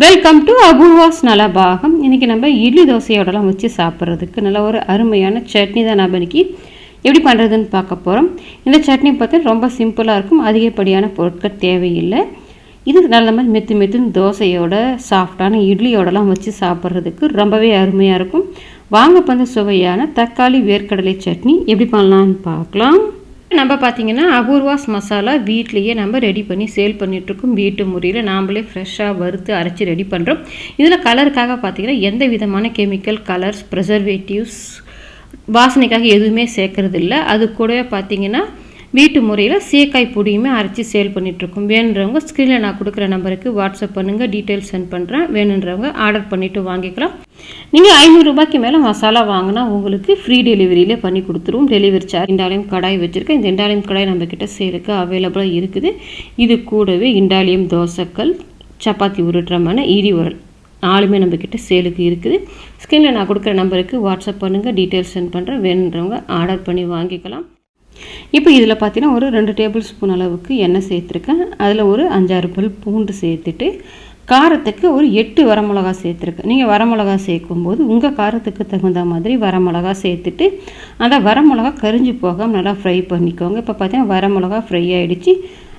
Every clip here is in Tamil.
வெல்கம் டு அபூர்வாஸ் நலபாகம் இன்றைக்கி நம்ம இட்லி தோசையோடலாம் வச்சு சாப்பிட்றதுக்கு நல்ல ஒரு அருமையான சட்னி தான் நம்ம இன்னைக்கு எப்படி பண்ணுறதுன்னு பார்க்க போகிறோம் இந்த சட்னி பார்த்தா ரொம்ப சிம்பிளாக இருக்கும். அதிகப்படியான பொருட்கள் தேவையில்லை. இது நல்ல மாதிரி மெத்து மெத்துன்னு தோசையோட சாஃப்டான இட்லியோடலாம் வச்சு சாப்பிட்றதுக்கு ரொம்பவே அருமையாக இருக்கும். வாங்க பந்த சுவையான தக்காளி வேர்க்கடலை சட்னி எப்படி பண்ணலான்னு பார்க்கலாம். நம்ம பார்த்தீங்கன்னா அபூர்வாஸ் மசாலா வீட்லேயே நம்ம ரெடி பண்ணி சேல் பண்ணிகிட்ருக்கோம் வீட்டு முறையில் நாம்ளே ஃப்ரெஷ்ஷாக வறுத்து அரைச்சி ரெடி பண்ணுறோம் இதில் கலருக்காக பார்த்தீங்கன்னா எந்த விதமான கெமிக்கல் கலர்ஸ் ப்ரிசர்வேட்டிவ்ஸ் வாசனைக்காக எதுவுமே சேர்க்கறது இல்லை. அது கூடவே பார்த்தீங்கன்னா வீட்டு முறையில் சீக்காய் பொடியுமே அரைச்சி சேல் பண்ணிகிட்ருக்கோம் வேணுன்றவங்க ஸ்க்ரீனில் நான் கொடுக்குற நம்பருக்கு வாட்ஸ்அப் பண்ணுங்கள் டீட்டெயில்ஸ் சென்ட் பண்ணுறேன் வேணுன்றவங்க ஆர்டர் பண்ணிவிட்டு வாங்கிக்கலாம். நீங்கள் ஐநூறுரூபாய்க்கு மேலே மசாலா வாங்கினா உங்களுக்கு ஃப்ரீ டெலிவரியிலே பண்ணி கொடுத்துருவோம். டெலிவரி சார்ஜ் இண்டாலியம் கடாய் வச்சுருக்கேன். இந்த இண்டாலியம் கடாய் நம்மக்கிட்ட சேலுக்கு அவைலபிளாக இருக்குது. இது கூடவே இண்டாலியம் தோசைக்கல் சப்பாத்தி உருட்டுறமான ஈரி உரல் நாலுமே நம்மக்கிட்ட சேலுக்கு இருக்குது. ஸ்க்ரீனில் நான் கொடுக்குற நம்பருக்கு வாட்ஸ்அப் பண்ணுங்கள் டீட்டெயில்ஸ் சென்ட் பண்ணுறேன் வேணுன்றவங்க ஆர்டர் பண்ணி வாங்கிக்கலாம். இப்போ இதில் பார்த்தீங்கன்னா ஒரு ரெண்டு டேபிள் ஸ்பூன் அளவுக்கு எண்ணெய் சேர்த்துருக்கேன். அதில் ஒரு அஞ்சாறு பல் பூண்டு சேர்த்துட்டு காரத்துக்கு ஒரு எட்டு வரமிளகா சேர்த்துருக்கேன். நீங்கள் வரமிளகா சேர்க்கும்போது உங்கள் காரத்துக்கு தகுந்த மாதிரி வரமிளகா சேர்த்துட்டு அந்த வரமிளகா கரிஞ்சு போகாமல் நல்லா ஃப்ரை பண்ணிக்கோங்க. இப்போ பார்த்தீங்கன்னா வரமிளகா ஃப்ரை ஆகிடுச்சு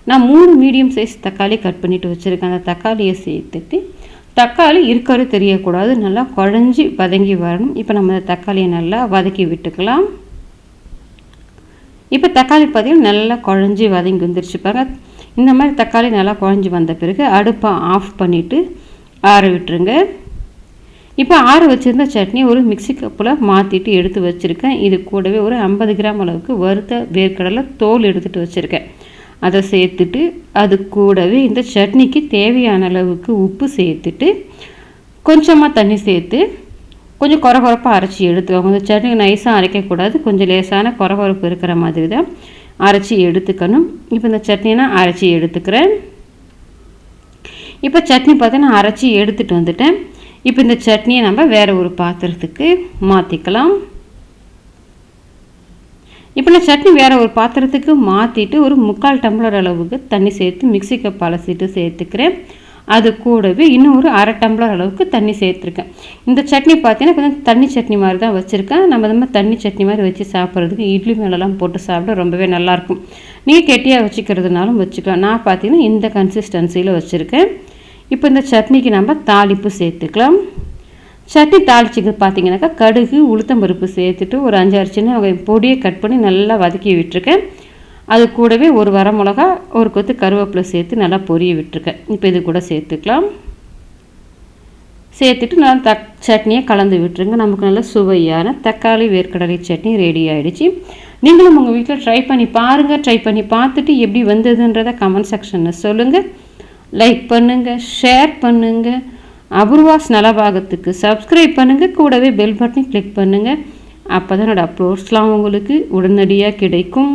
நான் மூணு மீடியம் சைஸ் தக்காளி கட் பண்ணிவிட்டு வச்சுருக்கேன். அந்த தக்காளியை சேர்த்துட்டு தக்காளி இருக்கிறது தெரியக்கூடாது. நல்லா குழஞ்சி வதங்கி வரணும். இப்போ நம்ம அந்த தக்காளியை நல்லா வதக்கி விட்டுக்கலாம். இப்போ தக்காளி பார்த்தீங்கன்னா நல்லா குழஞ்சி வதங்கி வந்துருச்சு பாருங்க. இந்த மாதிரி தக்காளி நல்லா குழஞ்சி வந்த பிறகு அடுப்பை ஆஃப் பண்ணிவிட்டு ஆற விட்டுருங்க. இப்போ ஆற வச்சுருந்த சட்னி ஒரு மிக்சி கப்பில் மாற்றிட்டு எடுத்து வச்சுருக்கேன். இது கூடவே ஒரு ஐம்பது கிராம் அளவுக்கு வறுத்த வேர்க்கடலை தோல் எடுத்துகிட்டு வச்சுருக்கேன். அதை சேர்த்துட்டு அது கூடவே இந்த சட்னிக்கு தேவையான அளவுக்கு உப்பு சேர்த்துட்டு கொஞ்சமாக தண்ணி சேர்த்து கொஞ்சம் குறகுறப்பாக அரைச்சி எடுத்துக்கோங்க கொஞ்சம் சட்னி நைஸாக அரைக்கக்கூடாது. கொஞ்சம் லேசான குறகுறப்பு இருக்கிற மாதிரி தான் அரைச்சி எடுத்துக்கணும். இப்போ இந்த சட்னியை நான் அரைச்சி எடுத்துக்கிறேன். இப்போ சட்னி பார்த்தீங்கன்னா அரைச்சி எடுத்துகிட்டு வந்துட்டேன். இப்போ இந்த சட்னியை நம்ம வேறு ஒரு பாத்திரத்துக்கு மாற்றிக்கலாம் இப்போ நான் சட்னி வேறு ஒரு பாத்திரத்துக்கு மாற்றிட்டு ஒரு முக்கால் டம்ளர் அளவுக்கு தண்ணி சேர்த்து மிக்சி கப் அலசிட்டு சேர்த்துக்கிறேன். அது கூடவே இன்னும் ஒரு அரை டம்ளர் அளவுக்கு தண்ணி சேர்த்துருக்கேன். இந்த சட்னி பார்த்தீங்கன்னா கொஞ்சம் தண்ணி சட்னி மாதிரி தான் வச்சுருக்கேன். நம்ம நம்ம தண்ணி சட்னி மாதிரி வச்சு சாப்பிட்றதுக்கு இட்லி மேலெலாம் போட்டு சாப்பிட ரொம்பவே நல்லாயிருக்கும். நீங்கள் கெட்டியாக வச்சுக்கிறதுனாலும் வச்சுக்கலாம். நான் பார்த்தீங்கன்னா இந்த கன்சிஸ்டன்சியில் வச்சுருக்கேன். இப்போ இந்த சட்னிக்கு நம்ம தாளிப்பு சேர்த்துக்கலாம். சட்னி தாளிச்சுக்கு பார்த்தீங்கன்னாக்கா கடுகு உளுத்தம்பருப்பு சேர்த்துட்டு ஒரு அஞ்சாறு சின்ன பொடியை கட் பண்ணி நல்லா வதக்கி விட்டுருக்கேன். அது கூடவே ஒரு வரமிளகா ஒரு கொத்து கருவேப்பிலை சேர்த்து நல்லா பொரிய விட்டுருக்கேன் இப்போ இது கூட சேர்த்துக்கலாம். சேர்த்துட்டு நல்லா தக் சட்னியை கலந்து விட்டுருங்க. நமக்கு நல்ல சுவையான தக்காளி வேர்க்கடலை சட்னி ரெடி ஆகிடுச்சு நீங்களும் உங்கள் வீட்டில் ட்ரை பண்ணி பாருங்கள் ட்ரை பண்ணி பார்த்துட்டு எப்படி வந்ததுன்றதை கமெண்ட் செக்ஷனில் சொல்லுங்கள் லைக் பண்ணுங்கள் ஷேர் பண்ணுங்கள் அபூர்வாஸ் நலபாகத்துக்கு சப்ஸ்கிரைப் பண்ணுங்கள் கூடவே பெல் பட்டனை கிளிக் பண்ணுங்கள் அப்போ தான் என்னோடய அப்லோட்ஸ்லாம் உங்களுக்கு உடனடியாக கிடைக்கும்.